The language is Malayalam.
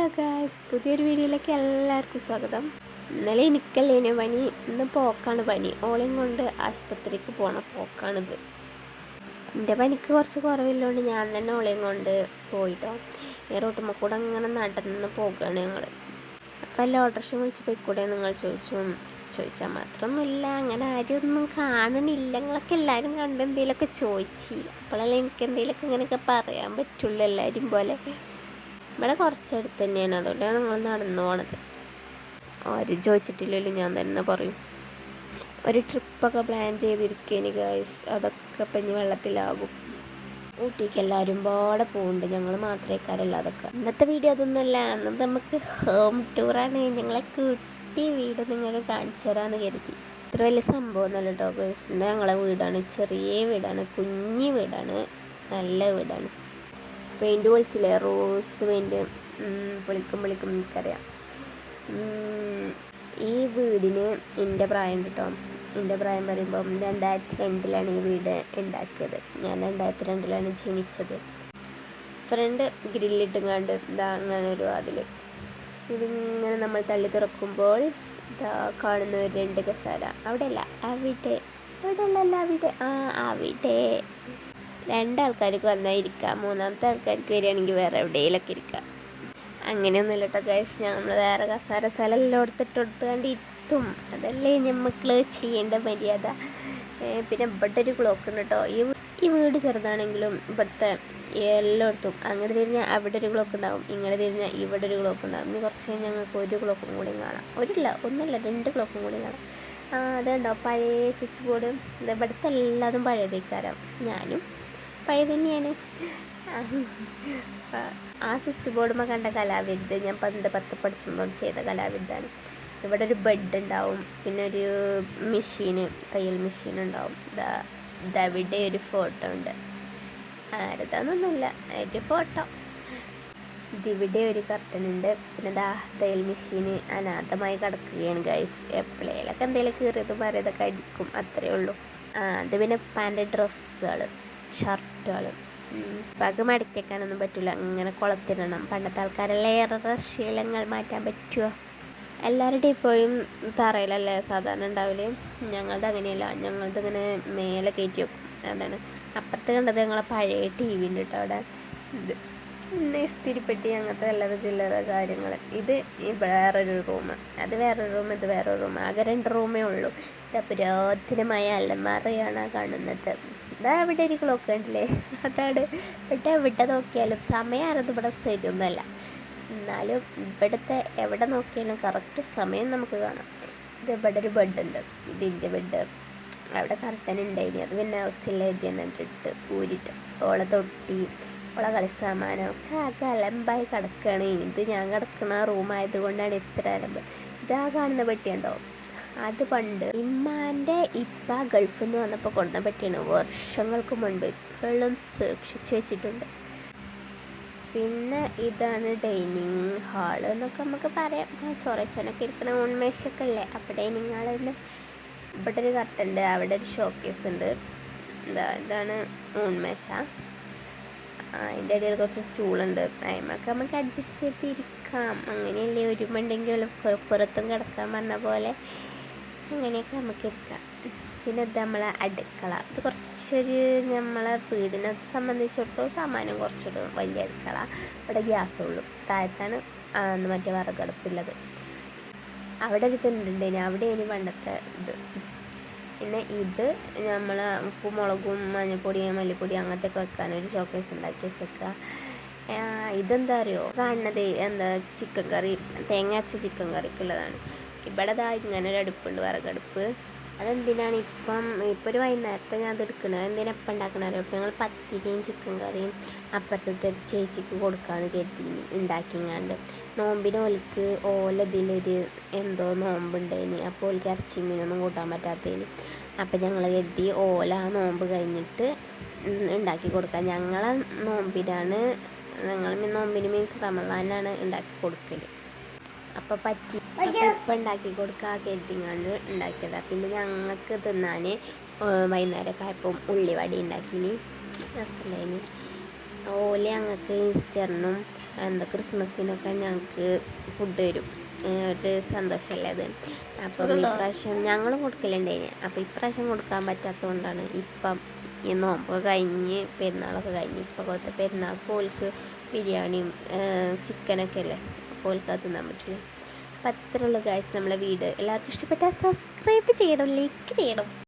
ഹലോ ഗായ്സ് പുതിയൊരു വീഡിയോയിലേക്ക് എല്ലാവർക്കും സ്വാഗതം. ഇന്നലെ എനിക്കല്ലേനു പനി ഇന്ന് പോക്കാണ് പനി. ഓളെയും കൊണ്ട് ആശുപത്രിക്ക് പോണ പോക്കാണിത്. എന്റെ പനിക്ക് കുറച്ച് കുറവില്ലോണ്ട് ഞാൻ തന്നെ ഓളെയും കൊണ്ട് പോയിട്ടോ. ഈ റോട്ടുമ്മ കൂടെ അങ്ങനെ നടന്ന് പോകുകയാണ് ഞങ്ങൾ അപ്പോൾ എല്ലാ ഓട്ടോറിക്ഷ വിളിച്ച് പോയിക്കൂടെ നിങ്ങൾ ചോദിച്ചു. ചോദിച്ചാൽ മാത്രമൊന്നുമില്ല അങ്ങനെ ആരും ഒന്നും കാണണില്ല. നിങ്ങളൊക്കെ എല്ലാവരും കണ്ട് എന്തെങ്കിലുമൊക്കെ ചോദിച്ചു. അപ്പോഴല്ലേ എനിക്ക് എന്തെങ്കിലുമൊക്കെ ഇങ്ങനെയൊക്കെ പറയാൻ പറ്റുള്ളൂ എല്ലാവരും പോലെ. ഇവിടെ കുറച്ചടുത്ത് തന്നെയാണ്. അതുകൊണ്ടാണ് നമ്മൾ നടന്നു പോണത്. ആരും ചോദിച്ചിട്ടില്ലല്ലോ ഞാൻ തന്നെ പറയും. ഒരു ട്രിപ്പൊക്കെ പ്ലാൻ ചെയ്തിരിക്കേനി ഗൈസ് അതൊക്കെ ഇപ്പം ഇനി വെള്ളത്തിലാകും. ഊട്ടിക്ക് എല്ലാവരും പാടെ പോകുന്നുണ്ട് ഞങ്ങൾ മാത്രമേ കാരല്ല അതൊക്കെ. ഇന്നത്തെ വീഡിയോ അതൊന്നുമല്ല. അന്ന് നമുക്ക് ഹോം ടൂറാണ് ഞങ്ങളെ കുട്ടി വീട് നിങ്ങൾക്ക് കാണിച്ചു തരാമെന്ന് കരുതി. ഇത്ര വലിയ സംഭവമൊന്നുമല്ല കേട്ടോ ഗൈസ് ഞങ്ങളെ വീടാണ്. ചെറിയ വീടാണ്. കുഞ്ഞു വീടാണ്. നല്ല വീടാണ്. പെയിന്റ് പൊളിച്ചില്ലേ? Rose paint. പൊളിക്കും പൊളിക്കും എനിക്കറിയാം. ഈ വീടിന് എന്റെ പ്രായം കേട്ടോ എന്റെ പ്രായം പറയുമ്പം രണ്ടായിരത്തി രണ്ടിലാണ് ഈ വീട് ഉണ്ടാക്കിയത്. ഞാൻ രണ്ടായിരത്തി രണ്ടിലാണ് ജനിച്ചത്. ഫ്രണ്ട് ഗ്രില്ലിട്ടുങ്ങാണ്ട് ഇതാ അങ്ങനെ ഒരു അതിൽ ഇതിങ്ങനെ നമ്മൾ തള്ളി തുറക്കുമ്പോൾ ഇതാ കാണുന്ന ഒരു രണ്ട് കസാര അവിടെ അല്ല അവിടെ. അവിടെ അല്ലല്ല അവിടെ. ആ അവിടെ. രണ്ടാൾക്കാർക്ക് വന്നാൽ ഇരിക്കാം. മൂന്നാമത്തെ ആൾക്കാർക്ക് വരികയാണെങ്കിൽ വേറെ എവിടെയെങ്കിലൊക്കെ ഇരിക്കാം. അങ്ങനെയൊന്നുമില്ല കേട്ടോ ഗൈസ് നമ്മൾ വേറെ കസാര സ്ഥലം എല്ലാം എടുത്തിട്ട് കൊടുത്തുകൊണ്ട് ഇരുത്തും അതല്ലേ നമ്മൾ ചെയ്യേണ്ട മര്യാദ. പിന്നെ ഇവിടെ ഒരു ക്ലോക്ക് ഉണ്ട് കേട്ടോ ഈ ഈ വീട് ചെറുതാണെങ്കിലും ഇവിടുത്തെ എല്ലായിടത്തും അങ്ങനെ തിരിഞ്ഞാൽ അവിടെ ഒരു ക്ലോക്ക് ഉണ്ടാവും. ഇങ്ങനെ തിരിഞ്ഞാൽ ഇവിടെ ഒരു ക്ലോക്ക് ഉണ്ടാവും. ഇനി കുറച്ച് കഴിഞ്ഞ് ഞങ്ങൾക്ക് ഒരു ക്ലോക്കും കൂടി കാണാം. ഒരില്ല ഒന്നല്ല രണ്ട് ക്ലോക്കും കൂടി കാണാം. അതുണ്ടോ? പഴയ സ്വിച്ച് ബോർഡ് ഇവിടുത്തെ എല്ലാതും പഴയതേക്കാരം. ഞാനും പഴയ തന്നെയാണ് ആ, സ്വിച്ച് ബോർഡുമ്മ കണ്ട കലാവിരുദ്ധ ഞാൻ പന്ത് പത്ത് പഠിച്ചുമ്പോൾ ചെയ്ത കലാവിരുദ്ധാണ് ഇവിടെ ഒരു ബെഡ് ഉണ്ടാവും. പിന്നെ ഒരു മെഷീന് തയ്യൽ മെഷീൻ ഉണ്ടാവും. ദവിടെ ഒരു ഫോട്ടോ ഉണ്ട്. ആരതാന്നൊന്നുമില്ല. ഒരു ഫോട്ടോ ഇതിവിടെ ഒരു കർട്ടൻ ഉണ്ട്. പിന്നെ ദാ തയ്യൽ മെഷീന് അനാഥമായി കിടക്കുകയാണ് ഗൈസ് എപ്പോഴേലൊക്കെ എന്തെങ്കിലും കീറിയത് പറയതൊക്കെ അടിക്കും. അത്രേ ഉള്ളൂ. അത് പിന്നെ പാന്റെ ഡ്രസ്സുകൾ ഷർട്ടുകൾ പക മടക്കിയേക്കാനൊന്നും പറ്റില്ല ഇങ്ങനെ കുളത്തിടണം. പണ്ടത്തെ ആൾക്കാരെല്ലാം ഏറെ ശീലങ്ങൾ മാറ്റാൻ പറ്റുമോ എല്ലാവരുടെയും ഇപ്പോഴും തറയിലല്ലേ സാധാരണ ഉണ്ടാവില്ല ഞങ്ങളത് അങ്ങനെയല്ല. ഞങ്ങളത് ഇങ്ങനെ മേലെ കയറ്റി വെക്കും. അതാണ്. അപ്പുറത്ത് കണ്ടത് ഞങ്ങളെ പഴയ ടി വി കേട്ടോ അവിടെ. ഇത് ഇസ്തിരിപ്പെട്ടി അങ്ങനത്തെ അല്ലറ ചില്ലറ കാര്യങ്ങൾ ഇത് വേറൊരു റൂം അത് വേറൊരു റൂം ഇത് വേറൊരു റൂം ആകെ രണ്ട് റൂമേ ഉള്ളൂ. ഇത് പുരാതനമായ അലമാറയാണ് കാണുന്നത്. ഇതാ അവിടെ ഒരു ക്ലോക്ക് കണ്ടില്ലേ? അതാണ്. ഇവിടെ എവിടെ നോക്കിയാലും സമയം ആരത് ഇവിടെ ശരിയൊന്നുമല്ല എന്നാലും ഇവിടുത്തെ എവിടെ നോക്കിയാലും കറക്റ്റ് സമയം നമുക്ക് കാണാം. ഇത് ഇവിടെ ഒരു ബെഡ് ഉണ്ട്. ഇതിന്റെ ബെഡ് അവിടെ കർട്ടൻ ഉണ്ടായിനി. അത് പിന്നെ ഹൗസിൽ എഴുതിയിട്ട് ഊരിട്ട്. ഓളെ തൊട്ടി ഓളെ കളിസാമാനം ഒക്കെ ആകെ അലമ്പായി കിടക്കുകയാണ് ഇത് ഞാൻ കിടക്കുന്ന റൂമായത് കൊണ്ടാണ് ഇത്ര അലമ്പ്. ഇതാ കാണുന്ന പെട്ടിയുണ്ടോ അത് പണ്ട് ഇമ്മാന്റെ ഇപ്പ ഗൾഫിൽ നിന്ന് വന്നപ്പോൾ കൊണ്ടുവന്ന പെട്ടിയാണ്. വർഷങ്ങൾക്ക് മുൻപ് ഇപ്പോഴും സൂക്ഷിച്ചു വെച്ചിട്ടുണ്ട്. പിന്നെ ഇതാണ് ഡൈനിങ് ഹാൾ എന്നൊക്കെ നമുക്ക് പറയാം. ചൊറച്ചനൊക്കെ ഇരിക്കണ ഉണ്മേശൊക്കെ അല്ലേ? അപ്പോൾ ഡൈനിങ് ഹാളിൽ ഇവിടെ ഒരു കട്ടുണ്ട് അവിടെ ഒരു ഷോക്കേസ് ഉണ്ട്. എന്താ ഇതാണ് ഊൺമേശ അതിന്റെ ഇടയിൽ കുറച്ച് സ്റ്റൂളുണ്ട്. അതിമൊക്കെ നമുക്ക് അഡ്ജസ്റ്റ് ചെയ്തിരിക്കാം. അങ്ങനെയല്ലേ ഒരുമുണ്ടെങ്കിൽ പുറത്തും കിടക്കാൻ പറഞ്ഞ പോലെ. അങ്ങനെയൊക്കെ നമുക്ക് എടുക്കാം. പിന്നെ ഇത് നമ്മളെ അടുക്കള. ഇത് കുറച്ചൊരു നമ്മളെ വീടിനെ സംബന്ധിച്ചിടത്തോളം സാമാനം കുറച്ചൊരു വലിയ അടുക്കള. അവിടെ ഗ്യാസ് ഉള്ളൂ. താഴത്താണ് മറ്റേ വിറകടുപ്പുള്ളത് അവിടെ ഒരു അവിടെ ഇനി പണ്ടത്തെ ഇത്. പിന്നെ ഇത് നമ്മൾ ഉപ്പും മുളകും മഞ്ഞൾപ്പൊടി മല്ലിപ്പൊടി അങ്ങനത്തെ ഒക്കെ വെക്കാൻ ഒരു ഷോക്കേസ് ഉണ്ടാക്കി വെച്ചേക്കുക ഇതെന്താ അറിയോ? കാണുന്നത് എന്താ? ചിക്കൻ കറി തേങ്ങ അരച്ച ചിക്കൻ കറിക്കുള്ളതാണ് ഇവിടെ ദാ ഇങ്ങനെ ഒരു അടുപ്പുണ്ട് വിറകടുപ്പ്. അതെന്തിനാണ് ഇപ്പം ഇപ്പം ഒരു വൈകുന്നേരത്തെ ഞാൻ അത് എടുക്കണത്? എന്തിനാ ഇപ്പം ഉണ്ടാക്കണ അറിയോ ഇപ്പം ഞങ്ങൾ പത്തിരിയും ചിക്കൻ കറിയും അപ്പുറത്തെ ഒരു ചേച്ചിക്ക് കൊടുക്കാമെന്ന് കരുതി ഉണ്ടാക്കിങ്ങാണ്ട്. നോമ്പിന് ഓൽക്ക് ഓല ഇതിലൊരു എന്തോ നോമ്പുണ്ടേനി അപ്പോൾ ഓൽക്ക് ഇറച്ചി മീനൊന്നും കൂട്ടാൻ പറ്റാത്തതിന് അപ്പം ഞങ്ങൾ കരുതി ഓല ആ നോമ്പ് കഴിഞ്ഞിട്ട് ഉണ്ടാക്കി കൊടുക്കാം. ഞങ്ങളെ നോമ്പിനാണ് ഞങ്ങൾ നോമ്പിന് മീൻസ് റമദാനാണ് ഉണ്ടാക്കി കൊടുക്കൽ അപ്പോൾ പറ്റി ഇപ്പൊ ഉണ്ടാക്കി കൊടുക്കാ കരുതിങ്ങാണ്ട് ഉണ്ടാക്കിയതാണ് പിന്നെ ഞങ്ങൾക്ക് തിന്നാൻ വൈകുന്നേരമൊക്കെ ആയപ്പോൾ ഉള്ളിവടി ഉണ്ടാക്കിന്. രസമുണ്ടായിന്. ഓല ഞങ്ങൾക്ക് ഈസ്റ്ററിനും എന്താ ക്രിസ്മസിനൊക്കെ ഞങ്ങൾക്ക് ഫുഡ് തരും. ഒരു സന്തോഷമല്ലേ അത്? അപ്പം ഇപ്രാവശ്യം ഞങ്ങളും കൊടുക്കലുണ്ടായിന്. അപ്പോൾ ഇപ്രാവശ്യം കൊടുക്കാൻ പറ്റാത്തതുകൊണ്ടാണ് ഇപ്പം ഈ നോമ്പൊക്കെ കഴിഞ്ഞ് പെരുന്നാളൊക്കെ കഴിഞ്ഞ് ഇപ്പം കൊടുത്ത പെരുന്നാൾക്ക് ഓൽക്ക് ബിരിയാണിയും ചിക്കനൊക്കെ അല്ലേ? അത് തിന്നാൻ പറ്റില്ല. അപ്പം അത്രയുള്ള ഗായ്സ് നമ്മളെ വീട്. എല്ലാവർക്കും ഇഷ്ടപ്പെട്ടാൽ സബ്സ്ക്രൈബ് ചെയ്യണം ലൈക്ക് ചെയ്യണം.